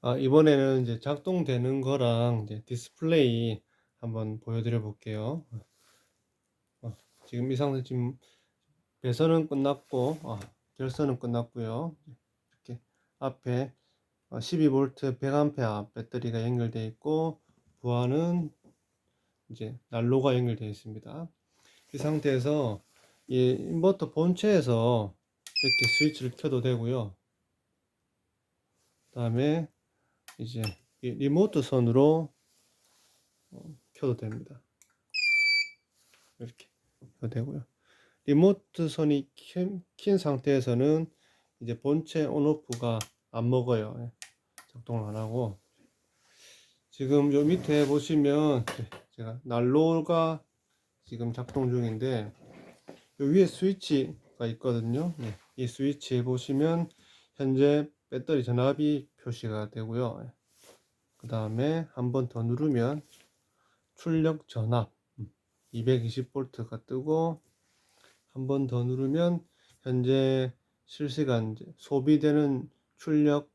아, 이번에는 이제 작동되는 거랑 이제 디스플레이 한번 보여드려 볼게요. 어, 지금 이 상태 지금 배선은 끝났고 아, 결선은 끝났고요. 이렇게 앞에 12V 100A 배터리가 연결되어 있고 부하는 이제 난로가 연결되어 있습니다. 이 상태에서 이 인버터 본체에서 이렇게 스위치를 켜도 되고요. 다음에 이제 이 리모트 선으로 어, 켜도 됩니다. 이렇게 켜도 되고요. 리모트 선이 킨, 킨 상태에서는 이제 본체 온오프가 안 먹어요. 예, 작동을 안 하고 지금 요 밑에 보시면 제가 난로가 지금 작동 중인데 요 위에 스위치가 있거든요. 네, 이 스위치에 보시면 현재 배터리 전압이 표시가 되고요. 그 다음에 한 번 더 누르면 출력 전압 220V가 뜨고 한 번 더 누르면 현재 실시간 소비되는 출력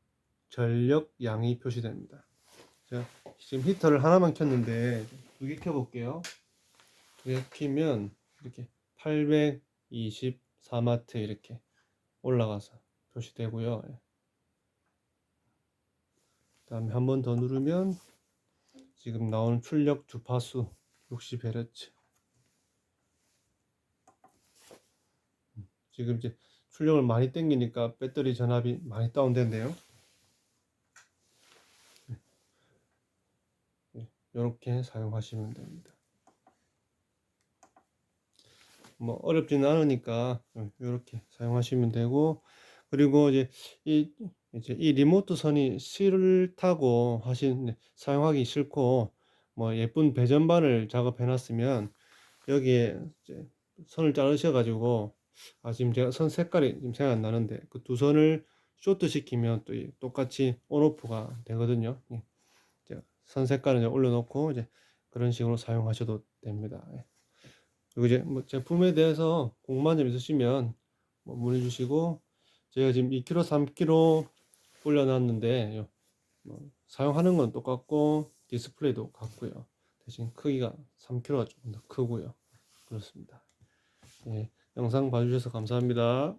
전력 양이 표시됩니다. 자, 지금 히터를 하나만 켰는데 두 개 켜볼게요. 두개 키면 이렇게 824마트 이렇게 올라가서 표시되고요. 다음에 한 번 더 누르면 지금 나오는 출력 주파수 60Hz 지금 이제 출력을 많이 땡기니까 배터리 전압이 많이 다운된대요. 이렇게 사용하시면 됩니다. 뭐 어렵지는 않으니까 이렇게 사용하시면 되고 그리고 이제 이 이제 이 리모트 선이 싫다고 하신 사용하기 싫고 뭐 예쁜 배전반을 작업해 놨으면 여기에 이제 선을 자르셔 가지고 아 지금 제가 선 색깔이 지금 생각 안 나는데 그 두 선을 쇼트 시키면 또 똑같이 온오프가 되거든요. 예. 선 색깔을 올려놓고 이제 그런 식으로 사용하셔도 됩니다. 예. 그리고 이제 뭐 제품에 대해서 궁금한 점 있으시면 뭐 문의 주시고 제가 지금 2kg, 3kg 올려놨는데 뭐 사용하는 건 똑같고 디스플레이도 같고요. 대신 크기가 3kg가 조금 더 크고요. 그렇습니다. 예, 영상 봐주셔서 감사합니다.